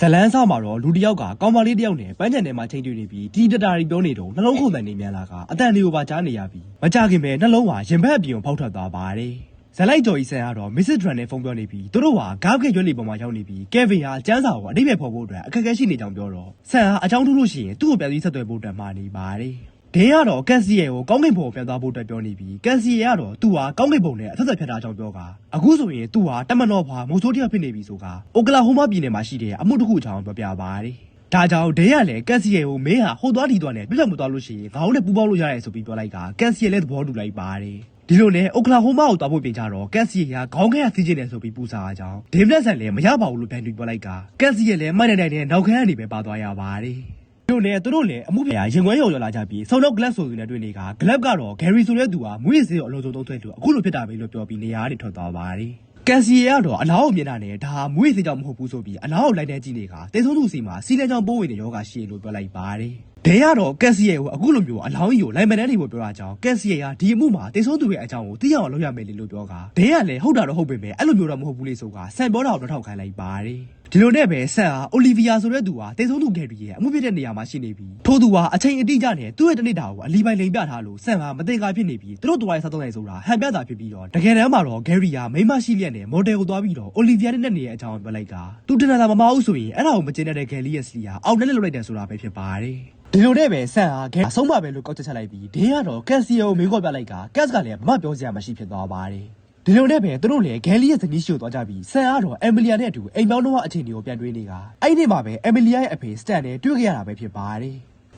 ဇလန်းဆောင်မှာတော့လူတစ်ယောက်ကကောင်မလေးတစ်ယောက်နဲ့ပန်းချန်ထဲမှာချိန်တွေ့နေပြီးဒီတတာရီပြောနေတော့နှလုံးခုန်တန်နေမြန်လာကအတန်လေးကိုပါကြားနေရပြီးမကြခင်ပဲနှလုံးဟာရင်ဘတ်အပြင်ကိုဖောက်ထွက်သွားပါတယ်ဇလိုက်ကျော်ကြီးဆန်ကတော့မစ္စဒရန်နဲ့ဖုန်းပြောနေပြီးသူတို့ဟာဂါဖ်ခေရွက်လီပေါ်မှာရောက်နေပြီးကယ်ဗင်ဟာကျန်းစာကိုအတိတ်ပဲဖော်ဖို့အတွက်အခက်အခဲရှိနေကြောင်းပြောတော့ဆန်ဟာအကြောင်းထူးလို့ရှိရင်သူ့ကိုပြန်ပြီးဆက်သွယ်ဖို့အတွက်မှာနေပါတယ် ဒင်းကတော့ကက်စီရဲ့ကိုကောင်းကင်ဘုံကိုပြန်သွားဖို့အတွက်ပြောနေပြီးကက်စီရဲ့ကတော့သူ့ဟာကောင်းကင်ဘုံနဲ့အဆက်ဆက်ဖြတ်တာကြောင့်ပြောကအခုဆိုရင်သူ့ဟာတမန်တော်ဖွာမိုးဆိုးတစ်ယောက်ဖြစ်နေပြီဆိုကအိုကလာဟိုမာပြည်နယ်မှာရှိတဲ့အမှုတစ်ခုအကြောင်းပြောပြပါတယ်ဒါကြောင့်ဒင်းကလည်းကက်စီရဲ့ကိုမင်းဟာဟိုသွားဒီသွားနဲ့ပြတ်မသွားလို့ရှိရင်ခေါင်းနဲ့ပူပေါင်းလို့ရတယ်ဆိုပြီးပြောလိုက်ကကက်စီရဲ့လည်းသဘောတူလိုက်ပါတယ်ဒီလိုနဲ့အိုကလာဟိုမာကိုတောက်ဖို့ပြင်ကြတော့ကက်စီရဲ့ကခေါင်းခဲရစီးကျင်တယ်ဆိုပြီးပူစာအောင်ဒေးဗလက်ဆန်လည်းမရပါဘူးလို့ပြန်ပြီးပြောလိုက်ကကက်စီရဲ့လည်းမိုက်နိုင်နိုင်နဲ့နောက်ခန်းကနေပဲပါသွားရပါတယ် တို့နဲ့သူတို့လည်းအမှုပြရာရင်ခွဲရုံရောက်လာကြပြီးဆုံတော့ glass ဆိုသူနဲ့တွေ့နေက glass ကတော့ Gary ဆိုတဲ့သူဟာမွေးစေးကိုအလုံးစုံသုံးသွဲလို့အခုလိုဖြစ်တာပဲလို့ပြောပြီးနေရာကနေထွက်သွားပါတယ်ကန်စီရဲ့ကတော့အလားကိုမြင်တာနဲ့ဒါမွေးစေးကြောင့်မဟုတ်ဘူးဆိုပြီးအလားကိုလိုက်တဲ့ကြည့်နေကတေဆုံးသူစီမှာစီလန်ကြောင့်ပိုးဝင်တဲ့ယောဂရှိလို့ပြောလိုက်ပါတယ်ဒဲကတော့ကန်စီရဲ့ကိုအခုလိုမျိုးအလောင်းကြီးကိုလိုက်မတန်းနေဖို့ပြောတာကြောင့်ကန်စီရဲ့ကဒီအမှုမှာတေဆုံးသူရဲ့အကြောင်းကိုသိအောင်လုပ်ရမယ်လေလို့ပြောကဒဲကလည်းဟုတ်တာတော့ဟုတ်ပေမဲ့အဲ့လိုမျိုးတော့မဟုတ်ဘူးလေဆိုကဆန်ပြောတာကိုတော့ထောက်ခိုင်းလိုက်ပါတယ် ဒီလိုနဲ့ပဲဆန်ဟာအိုလီဗီယာဆိုတဲ့သူဟာတိတ်ဆုံးသူဂယ်ရီရဲ့အမှုဖြစ်တဲ့နေရာမှာရှိနေပြီးထို့သူဟာအချိန်အတိအကျနဲ့သူ့ရဲ့တနေ့တာကိုအလီပိုင်လိမ်ပြထားလို့ဆန်ဟာမတင်ကားဖြစ်နေပြီးသူတို့တွားရေးစားသုံးနိုင်ဆိုတာဟန်ပြတာဖြစ်ပြီးတော့တကယ်တမ်းမှာတော့ဂယ်ရီဟာမိန်းမရှိလျက်နဲ့မော်ဒယ်ကိုသွားပြီးတော့အိုလီဗီယာနဲ့နေရဲ့အကြောင်းပြောလိုက်ကသူတင်တာမမအောင်ဆိုရင်အဲ့ဒါကိုမကျင်းတဲ့ဂယ်လီရဲ့စီဟာအောက်နဲ့လှုပ်လိုက်တယ်ဆိုတာပဲဖြစ်ပါတယ်ဒီလိုနဲ့ပဲဆန်ဟာဂဲအဆုံးမပဲလို့ကောက်ချက်ချက်လိုက်ပြီးဒင်းကတော့ကက်စီယိုကိုမေးခွန်းပြလိုက်ကကက်ကလည်းမမပြောစရာမရှိဖြစ်သွားပါတယ် ဒီလိုနဲ့ပဲသူတို့လည်းဂဲလီရဲ့ဇနီးရှိကိုသွားကြပြီးဆန်ကတော့အမ်မီလီယာနဲ့အတူအိမ်ပေါင်းတော့အချိန်တွေကိုပြန်တွေးနေကအဲ့ဒီမှာပဲအမ်မီလီယာရဲ့အဖေစတန်နဲ့တွေ့ခဲ့ရတာပဲဖြစ်ပါတယ်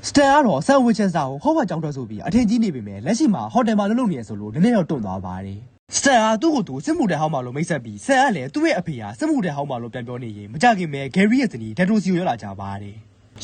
စတန်ကတော့ဆန်ဝစ်ချက်စာကိုဟော့ဝါကြောင်းတော့ဆိုပြီးအထင်ကြီးနေပေမဲ့လက်ရှိမှာဟိုတယ်မှာလုပ်လို့နေရဆိုလို့နည်းနည်းတော့တွန့်သွားပါတယ်စတန်ကသူ့ကိုယ်သူစစ်မှုတဲ့ဟောင်းမှာလို့မိတ်ဆက်ပြီးဆန်ကလည်းသူ့ရဲ့အဖေဟာစစ်မှုတဲ့ဟောင်းမှာလို့ပြန်ပြောနေရင်မကြခင်ပဲဂယ်ရီရဲ့ဇနီးဒက်တိုစီကိုရောက်လာကြပါတယ်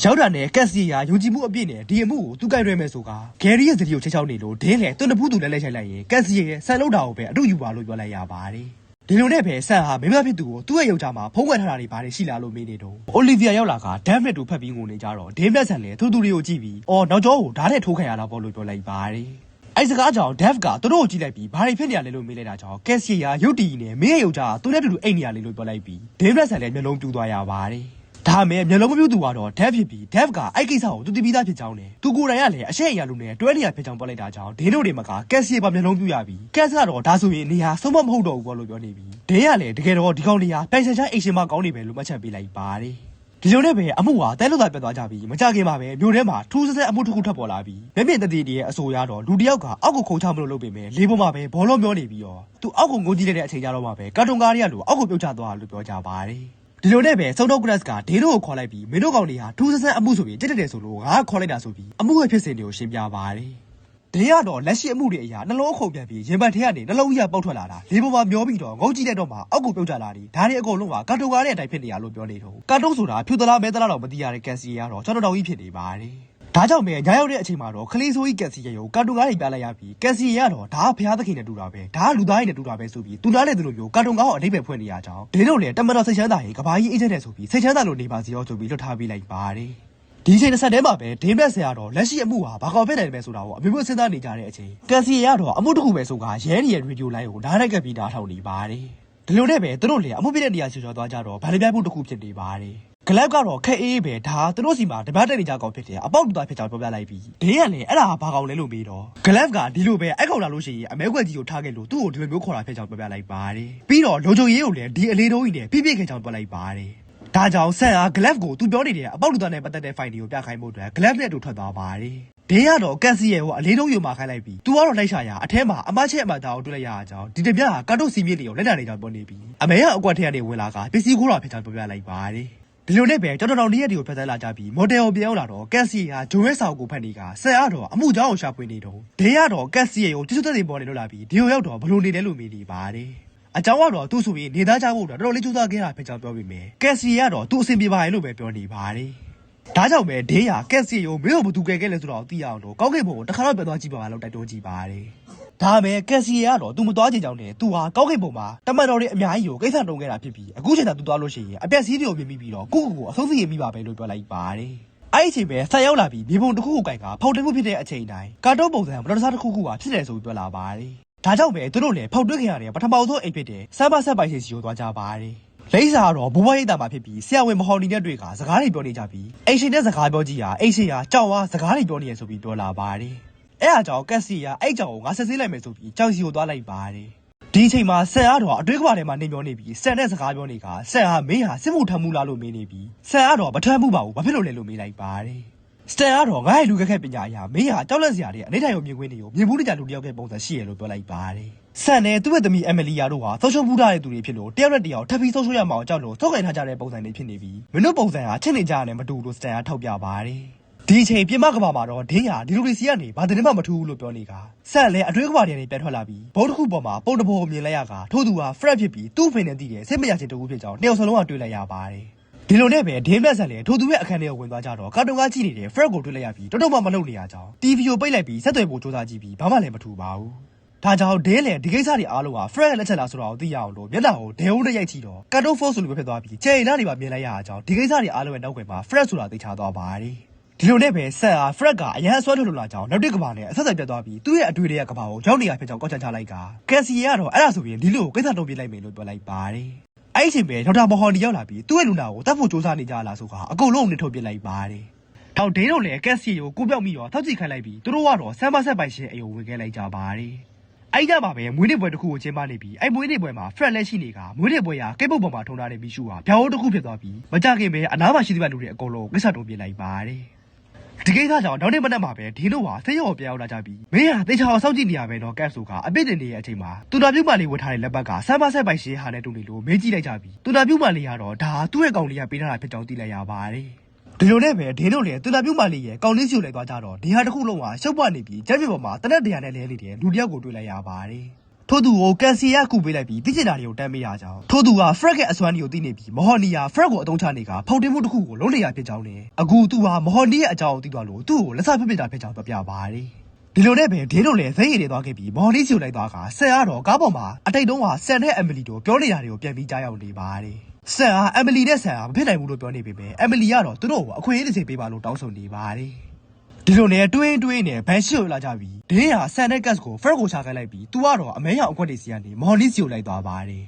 ရောက်တာနဲ့ကက်စီယာယုံကြည်မှုအပြည့်နဲ့ဒီအမှုကိုသူကြိုက်ရဲမယ်ဆိုကဂယ်ရီရဲ့ဇနီးကိုချိတ်ချောက်နေလို့ဒင်းလေသူ့နှစ်ဖူးသူလဲလဲချိုက်လိုက်ရင်ကက်စီယာရဲ့ဆန်လောက်တာကိုပဲအတူယူပါလို့ပြောလိုက်ရပါတယ်ဒီလိုနဲ့ပဲဆန်ဟာမိမဖြစ်သူကိုသူ့ရဲ့ယောက်ျားမှာဖုံးကွယ်ထားတာတွေဘာတွေရှိလားလို့မေးနေတော့အိုလီဗီယာရောက်လာကဒမ်မက်တို့ဖတ်ပြီးငိုနေကြတော့ဒေးမက်ဆန်လည်းသူ့သူတွေကိုကြည့်ပြီးအော်နောက်ကျောကိုဓာတ်နဲ့ထိုးခံရတာပေါ့လို့ပြောလိုက်ပါတယ်အဲ့စကားကြောင့်ဒက်ဖ်ကသူတို့ကိုကြည့်လိုက်ပြီးဘာတွေဖြစ်နေရလဲလို့မေးလိုက်တာကြောင့်ကက်ဆီယာရုတ်တီနဲ့မင်းရဲ့ယောက်ျားကသူနဲ့တူတူအိတ်နေရလေလို့ပြောလိုက်ပြီးဒေးမက်ဆန်လည်းမျက်လုံးပြူသွားရပါတယ် ဒါမဲ့မျက်လုံးမပြူသူကတော့ဒက်ဖြစ်ပြီးဒက်ဖ်ကအဲ့ကိစ္စကိုသူတည်ပြီးသားဖြစ်ကြောင်းနဲ့သူကိုယ်တိုင်ကလည်းအရှက်အရာလူနဲ့တွဲနေရဖြစ်ကြောင်းပြောလိုက်တာကြောင့်ဒင်းတို့တွေမကကက်ဆီယာပါမျက်လုံးပြူရပြီးကက်ဆကတော့ဒါဆိုရင်နေရာဆုံးမမဟုတ်တော့ဘူးပေါ့လို့ပြောနေပြီးဒင်းကလည်းတကယ်တော့ဒီကောင်နေရာတိုင်ဆန်ချအိတ်ရှင်မကောင်းနေပဲလို့မှတ်ချက်ပေးလိုက်ပါတယ်ဒီလိုနဲ့ပဲအမှုဟာတဲလို့သာပြတ်သွားကြပြီးမကြခင်မှာပဲမြို့ထဲမှာထူးဆန်းဆန်းအမှုတစ်ခုထွက်ပေါ်လာပြီးမျက်မြင်တတိတည်းရဲ့အဆိုအရတော့လူတစ်ယောက်ကအောက်ကိုခုန်ချမလို့လုပ်ပေမဲ့လေးပေါ်မှာပဲဘောလုံးမျောနေပြီးတော့သူအောက်ကိုငိုကြည့်လိုက်တဲ့အချိန်ကြတော့မှပဲကာတွန်ကားတွေကလို့အောက်ကိုပြုတ်ချသွားတယ်လို့ပြောကြပါတယ် ဒီလိုနဲ့ပဲစုံတော့ဂရက်စ်ကဒေးတို့ကိုခေါ်လိုက်ပြီးမင်းတို့ကောင်တွေဟာထူးဆန်းဆန်းအမှုဆိုပြီးတက်တက်တယ်ဆိုလို့ငါကခေါ်လိုက်တာဆိုပြီးအမှုရဲ့ဖြစ်စဉ်တွေကိုရှင်းပြပါတယ်ဒေးကတော့လက်ရှိအမှုတွေအရာနှလုံးအခုန်ပြန်ပြီးရင်ပတ်ထဲကနေနှလုံးကြီးကပေါက်ထွက်လာတာလေးပေါ်မှာမျောပြီးတော့ငုံကြည့်တဲ့တော့မှအောက်ကိုပြုတ်ကျလာတယ်ဒါတွေအကုန်လုံးကကာတိုကားတဲ့အတိုင်းဖြစ်နေရလို့ပြောနေတော့ကာတိုဆိုတာဖြူသလားမဲသလားတော့မသိရတဲ့ကန်စီကတော့ကျွန်တော်တော်ကြီးဖြစ်နေပါတယ် ဒါကြောင့်ပဲညရောက်တဲ့အချိန်မှာတော့ခလေးဆိုးကြီးကန်စီရဲ့ကိုကာတိုကားတွေပြလိုက်ရပြီးကန်စီကတော့ဒါကဖျားသခင်နဲ့တူတာပဲဒါကလူသားတွေနဲ့တူတာပဲဆိုပြီးသူနားလေသူလိုမျိုးကာတိုကားကိုအတိတ်ပဲဖွင့်နေရကြောင်းဒေးတို့လည်းတမန်တော်စိတ်ချမ်းသာရေးကဘာကြီးအေးချက်တဲ့ဆိုပြီးစိတ်ချမ်းသာလို့နေပါစီရောဆိုပြီးလွတ်ထားပေးလိုက်ပါတယ်ဒီအချိန်တစ်ဆက်တည်းမှာပဲဒင်းဘက်ဆရာတော့လက်ရှိအမှုဟာဘာကောက်ဖြစ်နိုင်တယ်ပဲဆိုတာကိုအမျိုးမျိုးစဉ်းစားနေကြတဲ့အချိန်ကန်စီရတော့အမှုတစ်ခုပဲဆိုကရဲရီရဲ့ရေဒီယိုလိုင်းကိုဓာတ်ရိုက်ကပ်ပြီးဓာတ်ထောက်နေပါတယ်ဒီလိုနဲ့ပဲသူတို့လည်းအမှုပြတဲ့နေရာချေချောသွားကြတော့ဗန်လီပြိုင်မှုတစ်ခုဖြစ်နေပါတယ် ဂလက်ကတော့ခက်အေးပဲဒါသူတို့စီမှာတပတ်တက်နေကြကောင်ဖြစ်တယ်အပေါက်တူတာဖြစ်ကြောင်းပြောပြလိုက်ပြီးဒင်းကလည်းအဲ့ဒါဟာဘာကောင်လဲလို့မေးတော့ဂလက်ကဒီလိုပဲအဲ့ကောင်လာလို့ရှိရင်အမဲခွက်ကြီးကိုထားခဲ့လို့သူ့ကိုဒီလိုမျိုးခေါ်တာဖြစ်ကြောင်းပြောပြလိုက်ပါတယ်ပြီးတော့လုံချုံရေးကိုလည်းဒီအလေးတုံးကြီးနဲ့ပြပြခဲ့ကြောင်းပြောလိုက်ပါတယ်ဒါကြောင့်ဆန်ဟာ glove ကိုသူပြောနေတဲ့အပေါက်လူသားနဲ့ပတ်သက်တဲ့ file တွေကိုပြခိုင်းဖို့အတွက် glove နဲ့အတူထွက်သွားပါတယ်။ဒင်းကတော့ကန်စီရဲ့ကိုအလေးလုံးယူมาခိုင်းလိုက်ပြီးသူကတော့လိုက်ရှာရအထဲမှာအမချက်အမသားကိုတွေ့လိုက်ရအောင်ကြောင့်ဒီတပြားဟာကာတုစီမြင့်တွေကိုလက်လာနေကြောင်းပြောနေပြီးအမေကအကွက်ထဲကနေဝင်လာကပစ္စည်းခိုးတာဖြစ်ကြောင်းပြောပြလိုက်ပါတယ်။ ဒီလိုနဲ့ပဲတော်တော်တော်လေးရက်တွေကိုဖက်သက်လာကြပြီးမော်ဒယ်ကိုပြောင်းလာတော့ကန်စီဟာဂျိုရဲဆောက်ကိုဖတ်နေကဆန်ကတော့အမှုကြောင်းကိုရှာဖွေနေတော့ဒင်းကတော့ကန်စီရဲ့ကိုတိကျတဲ့ပေါ်နေလို့လာပြီးဒီကိုရောက်တော့ဘလို့နေတယ်လို့မေးနေပါတယ်။အကြောင်းကတော့သူ့ဆိုပြီးနေသားကြဖို့တော့တော်တော်လေးကြိုးစားခဲ့တာဖြစ်ကြောင်းပြောပြီးမယ်ကက်စီကတော့သူ့အဆင်ပြေပါရဲ့လို့ပဲပြောနေပါတယ်ဒါကြောင့်ပဲဒေးရကက်စီကိုမင်းတို့ဘသူကယ်ခဲ့လဲဆိုတော့သိရအောင်လို့ကောင်းကင်ဘုံကိုတစ်ခါတော့ပြောသွားကြည့်ပါလားလို့တိုက်တွန်းကြည့်ပါတယ် ဒါပဲကက်စီကတော့သူမသွားချင်ကြောင်းနဲ့သူဟာကောင်းကင်ဘုံမှာတမန်တော်တွေအများကြီးကိုကိစ္စတုံးခဲ့တာဖြစ်ပြီးအခုချိန်သာသူသွားလို့ရှိရင်အပြက်စီးတွေကိုမြင်ပြီးပြီးတော့ကိုယ့်ကိုယ်ကိုအဆုံးစီရင်မိပါပဲလို့ပြောလိုက်ပါတယ်အဲ့ဒီအချိန်ပဲဆက်ရောက်လာပြီးမြေပုံတစ်ခုခုကင်ကဖောက်တင်မှုဖြစ်တဲ့အချိန်တိုင်းကာတော့ပုံစံမတော်တဆတစ်ခုခုကဖြစ်တယ်ဆိုပြီးပြောလာပါတယ်ဒါကြောင့်ပဲသူတို့လည်းဖောက်တွဲခင်ရတယ်ပထမဆုံးအိမ်ဖြစ်တယ်ဆမ်ဘာဆက်ပိုင်စီစီကိုသွားကြပါတယ်လိမ့်စာကတော့ဘိုးဘွားရိတ်တာမှာဖြစ်ပြီးဆရာဝန်မဟော်နီနဲ့တွေ့ကစကားတွေပြောနေကြပြီးအိမ်ရှင်တဲ့စကားပြောကြည့်ရအိမ်ရှင်ကကြောက်ဝါစကားတွေပြောနေရဆိုပြီးပြောလာပါတယ် အဲ့အကြောင်းကက်စီကအဲ့ကြောင်ကိုငါဆက်ဆေးလိုက်မယ်ဆိုပြီးကြောင်စီကိုသွားလိုက်ပါတယ်ဒီအချိန်မှာဆန်အားတော့အတွဲကဘာထဲမှာနေမျောနေပြီးဆန်တဲ့စကားပြောနေကဆန်ဟာမင်းဟာစစ်မှုထမ်းမှုလားလို့မေးနေပြီးဆန်အားတော့မထမ်းမှုပါဘူးဘာဖြစ်လို့လဲလို့မေးလိုက်ပါတယ်စတန်ကတော့ငါ့ရဲ့လူကက်ခက်ပညာအရာမင်းဟာကြောက်လက်စရာတွေအနေထိုင်ကိုမြင်ကွင်းတွေကိုမြင်ဘူးတကြလူတစ်ယောက်ကပုံစံရှိရလို့ပြောလိုက်ပါတယ်ဆန်နဲ့သူ့ရဲ့သမီးအမလီယာတို့ဟာဆုံးရှုံးမှုထားတဲ့သူတွေဖြစ်လို့တယောက်နဲ့တယောက်ထပ်ပြီးဆုံးရှုံးရမှာအောင်ကြောက်လို့စောက်ခိုင်ထားကြတဲ့ပုံစံတွေဖြစ်နေပြီးမင်းတို့ပုံစံဟာချစ်နေကြရတယ်မတူလို့စတန်ကထောက်ပြပါတယ် ဒီအချိန်ပြင်မကဘာမှာတော့ဒင်းဟာဒီလိုတွေစီကနေဘာတင်မှမထူးဘူးလို့ပြောနေကဆန်လည်းအတွဲကဘာတွေနဲ့ပြန်ထွက်လာပြီးဘုတ်တစ်ခုပေါ်မှာပုံတဘောကိုမြင်လိုက်ရကထို့သူဟာ fret ဖြစ်ပြီးသူ့ဖိနေတည်တဲ့စိတ်မရခြင်းတကူဖြစ်ကြောင်းတယောက်စလုံးကတွေ့လိုက်ရပါတယ်ဒီလိုနဲ့ပဲဒင်းဘက်ဆန်လည်းထို့သူရဲ့အခန်းထဲကိုဝင်သွားကြတော့ကာတွန်ကကြည့်နေတဲ့ fret ကိုတွေ့လိုက်ရပြီးတော်တော်မှမလုပ်နေရကြောင်း TV ကိုပိတ်လိုက်ပြီးဆက်သွယ်ဖို့စူးစမ်းကြည့်ပြီးဘာမှလည်းမထူပါဘူးဒါကြောင့်ဒင်းလည်းဒီကိစ္စတွေအားလုံးက fret ရဲ့လက်ချက်လားဆိုတာကိုသိရအောင်လို့မျက်နှာကိုဒဲဦးနဲ့ရိုက်ကြည့်တော့ကာတွန် force ဆိုလိုပဲဖြစ်သွားပြီးကျေရီလာတွေပါမြင်လိုက်ရအောင်ကြောင်းဒီကိစ္စတွေအားလုံးရဲ့နောက်ွယ်မှာ fret ဆိုတာသိချသွားပါတယ် ဒီလိုနဲ့ပဲဆက်အား Fred ကအရန်အစွဲထုတ်လို့လာကြောင်းနောက်တစ်ကဘာနဲ့အဆက်ဆက်ပြတ်သွားပြီးသူ့ရဲ့အတွေ့အကြုံကဘာကိုရောက်နေရဖြစ်ကြောင်းကောက်ချက်ချလိုက်ကကက်စီရကတော့အဲ့ဒါဆိုရင်ဒီလိုကိုကိစ္စတုံးပြလိုက်မယ်လို့ပြောလိုက်ပါတယ်အဲ့ဒီအချိန်ပဲဒေါက်တာမဟွန်ဒီရောက်လာပြီးသူ့ရဲ့လူနာကိုတတ်ဖို့စူးစမ်းနေကြလားဆိုကအကုန်လုံးနဲ့ထုတ်ပြလိုက်ပါတယ်ထောက်ဒင်းတို့လည်းကက်စီကိုကိုပြောက်ပြီးတော့ထောက်ကြည့်ခိုင်းလိုက်ပြီးသူတို့ကတော့ဆမ်ပါဆက်ပိုင်ရှင်အယုံဝင်ခဲ့လိုက်ကြပါတယ်အဲ့ကြမှာပဲမွေးနေ့ပွဲတစ်ခုကိုကျင်းပနေပြီးအဲ့မွေးနေ့ပွဲမှာ Fred လက်ရှိနေကမွေးနေ့ပွဲရာကိတ်ပုတ်ပေါ်မှာထုံထားတဲ့မီရှူဟာဗျာဟိုးတစ်ခုဖြစ်သွားပြီးမကြခင်ပဲအနားမှာရှိသမျှလူတွေအကုန်လုံးကိစ္စတုံးပြလိုက်ပါတယ် ဒီကိစ္စကြောင့်နောက်နေ့မနက်မှာပဲဒီလိုဟာဆေးရုံကိုပြန်ရောက်လာကြပြီးမင်းဟာတေချာအောင်စောင့်ကြည့်နေရပဲတော့ကက်ဆိုကအပြစ်တင်နေတဲ့အချိန်မှာတူတာပြုတ်မလေးဝတ်ထားတဲ့လက်ပတ်ကဆမ်ပါဆက်ပိုင်ရှင်းဟာနဲ့တူနေလို့မေးကြည့်လိုက်ကြပြီးတူတာပြုတ်မလေးကတော့ဒါဟာသူ့ရဲ့ကောင်လေးကပေးထားတာဖြစ်ကြောင်းသိလိုက်ရပါတယ်ဒီလိုနဲ့ပဲဒင်းတို့လည်းတူတာပြုတ်မလေးရဲ့ကောင်လေးစီကိုလိုက်သွားကြတော့ဒီဟာတစ်ခုလုံးဟာရှုပ်ပွားနေပြီးကျက်ပြပေါ်မှာတနက်တရာနဲ့လဲနေတဲ့လူတစ်ယောက်ကိုတွေ့လိုက်ရပါတယ် ထို့သူကိုကန်စီယာကူပေးလိုက်ပြီးသိချင်တာတွေကိုတမ်းမေးရကြောင်းထို့သူက Fred ရဲ့အစွမ်းတွေကိုသိနေပြီးမဟော်နီယာ Fred ကိုအသုံးချနေကဖောက်တင်မှုတစ်ခုကိုလုံးနေရဖြစ်ကြောင်းနဲ့အခုသူဟာမဟော်နီရဲ့အကြောင်းကိုသိသွားလို့သူ့ကိုလက်စဖက်ပစ်တာဖြစ်ကြောင်းပြပြပါတယ်ဒီလိုနဲ့ပဲဒင်းတို့လည်းဇိတ်ရည်တွေသွားခဲ့ပြီးမဟော်နီစီကိုလိုက်သွားကဆန်ကတော့ကားပေါ်မှာအတိတ်တုန်းကဆန်နဲ့အမလီတို့ပြောနေတာတွေကိုပြန်ပြီးကြားရောက်နေပါတယ်ဆန်ဟာအမလီနဲ့ဆန်ဟာမဖြစ်နိုင်ဘူးလို့ပြောနေပေမဲ့အမလီကတော့သူတို့ကိုအခွင့်အရေးတစ်ချိန်ပေးပါလို့တောင်းဆိုနေပါတယ် ဒီလိုနဲ့တွင်းတွင်းနဲ့ဘန်ရှိကိုလာကြပြီးဒင်းဟာဆန်တဲ့ကတ်ကိုဖရက်ကိုချခိုင်းလိုက်ပြီးသူကတော့အမဲရောင်အခွက်တွေစီကနေမော်လီစီကိုလိုက်သွားပါတယ်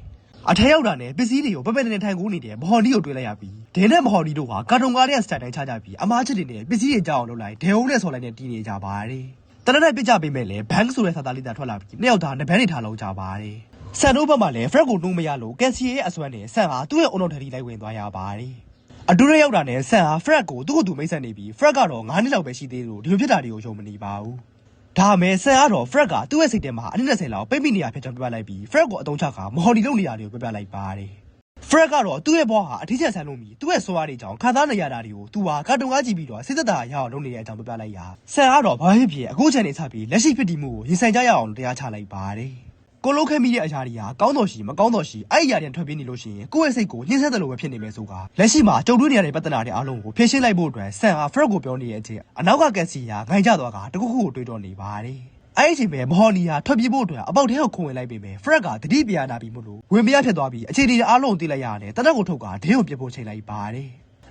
အထက်ရောက်တာနဲ့ပစ္စည်းတွေကိုပပက်နဲ့ထိုင်ကူးနေတဲ့မော်လီကိုတွေ့လိုက်ရပြီးဒင်းနဲ့မော်လီတို့ဟာကာတွန်ကားရဲ့စတိုင်တိုင်းချကြပြီးအမားချစ်တွေနဲ့ပစ္စည်းတွေကြောက်အောင်လုပ်လိုက်ဒဲဟုတ်နဲ့ဆော်လိုက်နဲ့တီးနေကြပါတယ်တနက်နဲ့ပြစ်ကြပေးမဲ့လဲဘန်ဆိုတဲ့စာသားလေးသာထွက်လာပြီးနှစ်ယောက်သားနှစ်ဘန်းနေထားလုံးကြပါတယ်ဆန်တို့ဘက်မှာလည်းဖရက်ကိုနှုံးမရလို့ကက်စီရဲ့အစွမ်းနဲ့ဆန်ဟာသူ့ရဲ့အုံတော်ထရီလိုက်ဝင်သွားရပါတယ် အတူရရောက်တာနဲ့ဆန်ဟာ Fred ကိုသူ့ကိုယ်သူမိတ်ဆက်နေပြီး Fred ကတော့9နှစ်လောက်ပဲရှိသေးလို့ဒီလိုဖြစ်တာတွေကိုယုံမနေပါဘူး။ဒါမဲ့ဆန်ကတော့ Fred ကသူ့ရဲ့စိတ်ထဲမှာအနည်း20လောက်ပိတ်မိနေရဖြစ်ကြောင်းပြလိုက်ပြီး Fred ကိုအတုံးချကမဟော်ဒီလုပ်နေတာတွေကိုပြပြလိုက်ပါတယ်။ Fred ကတော့သူ့ရဲ့ဘွားဟာအထီးကျန်ဆန်လို့မီသူ့ရဲ့စွားတွေကြောင့်ခံစားနေရတာတွေကိုသူဟာကာတွန်ကားကြည့်ပြီးတော့စိတ်သက်သာရအောင်လုပ်နေတဲ့အကြောင်းပြပြလိုက်ရာဆန်ကတော့ဘာဖြစ်ဖြစ်အခုချိန်နေချပြီးလက်ရှိဖြစ်တည်မှုကိုရင်ဆိုင်ကြရအောင်တရားချလိုက်ပါတယ်။ ကိုလုံးခဲမိတဲ့အရာတွေဟာကောင်းတော်ရှိမကောင်းတော်ရှိအဲ့ဒီအရာတွေထွက်ပြေးနေလို့ရှိရင်ကိုယ့်ရဲ့စိတ်ကိုညှင်းဆဲတယ်လို့ပဲဖြစ်နေမယ်ဆိုတာလက်ရှိမှာကြုံတွေ့နေရတဲ့ပြဿနာတွေအားလုံးကိုဖြေရှင်းလိုက်ဖို့အတွက်ဆန်ဟာဖရက်ကိုပြောနေတဲ့အချိန်အနောက်ကကက်စီယာငိုင်ကြသွားကတခုခုကိုတွေးတော့နေပါတယ်အဲ့ဒီအချိန်ပဲမဟော်နီယာထွက်ပြေးဖို့အတွက်အပေါက်ထဲကိုခုံဝင်လိုက်ပေမဲ့ဖရက်ကတတိပြာနာပြီးမို့လို့ဝင်မရဖြစ်သွားပြီးအခြေအနေတွေအားလုံးကိုသိလိုက်ရတယ်တနက်ကိုထုတ်ကဒင်းကိုပြစ်ဖို့ချိန်လိုက်ပါတယ်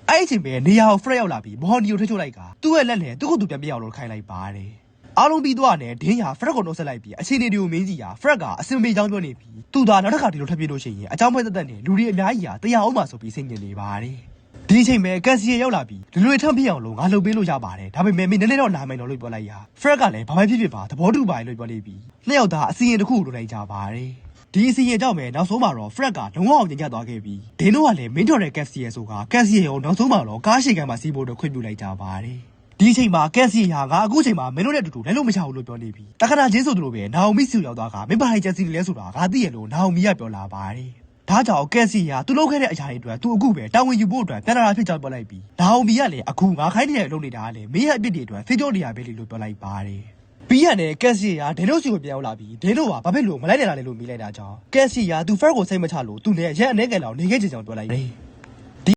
အဲ့ဒီအချိန်ပဲနေရာကိုဖရက်ရောက်လာပြီးမဟော်နီကိုထိချိုးလိုက်ကသူ့ရဲ့လက်နဲ့သူ့ကိုယ်သူပြန်ပြအောင်လို့ခိုင်းလိုက်ပါတယ် အားလုံးပြီးသွားတယ်ဒင်းဟာဖရက်ကိုနှုတ်ဆက်လိုက်ပြီးအခြေအနေတွေကိုမင်းကြီးဟာဖရက်ကအစင်မေချောင်းပြောနေပြီးသူသာနောက်တစ်ခါဒီလိုထပ်ပြေးလို့ရှိရင်အကြောင်းပဲတက်တက်နဲ့လူတွေအများကြီးဟာတရားအောင်မှာဆိုပြီးစိတ်ညစ်နေပါတယ်ဒီအချိန်ပဲကက်စီရောက်လာပြီးလူတွေထပ်ပြအောင်လို့ငါလှုပ်ပေးလို့ရပါတယ်ဒါပေမဲ့မင်းနည်းနည်းတော့နားမယ်တော့လို့ပြောလိုက်ရဖရက်ကလည်းဘာမှဖြစ်ဖြစ်ပါသဘောတူပါလို့ပြောနေပြီးနှစ်ယောက်သားအစီရင်တစ်ခုကိုလုပ်လိုက်ကြပါတယ်ဒီအစီရင်ကြောင့်ပဲနောက်ဆုံးမှာတော့ Fred ကလုံးဝအောင်ညံ့ညသွားခဲ့ပြီးဒင်းတို့ကလည်းမင်းတော်တဲ့ Cassie ဆိုက Cassie ကိုနောက်ဆုံးမှာတော့ကားရှိကန်မှာစီးဖို့တော့ခွင့်ပြုလိုက်ကြပါတယ် ဒီအချိန်မှာ Cassie ဟာငါအခုချိန်မှာမင်းတို့နဲ့အတူတူလဲလို့မချဘူးလို့ပြောနေပြီးတခဏချင်းဆိုသလိုပဲနာအိုမီစီကိုရောက်သွားကမင်းဘာဟိုင်ချက်စီလဲဆိုတာငါသိရလို့နာအိုမီကပြောလာပါတယ်ဒါကြောင့်ကက်စီဟာသူလုပ်ခဲ့တဲ့အရာတွေအတွက်သူအခုပဲတာဝန်ယူဖို့အတွက်ပြန်လာတာဖြစ်ကြောင်းပြောလိုက်ပြီးနာအိုမီကလည်းအခုငါခိုင်းနေတဲ့အလုပ်နေတာကလည်းမင်းရဲ့အပြစ်တွေအတွက်သိကြောနေရပဲလေလို့ပြောလိုက်ပါတယ်ပြီးရတဲ့ကက်စီယာဒဲလို့စီကိုပြန်ရောက်လာပြီးဒဲလို့ကဘာဖြစ်လို့မလိုက်နိုင်တာလဲလို့မေးလိုက်တာကြောင့်ကက်စီယာသူဖက်ကိုစိတ်မချလို့သူနဲ့ရက်အနေငယ်လောက်နေခဲ့ကြကြောင်ပြောလိုက်တယ်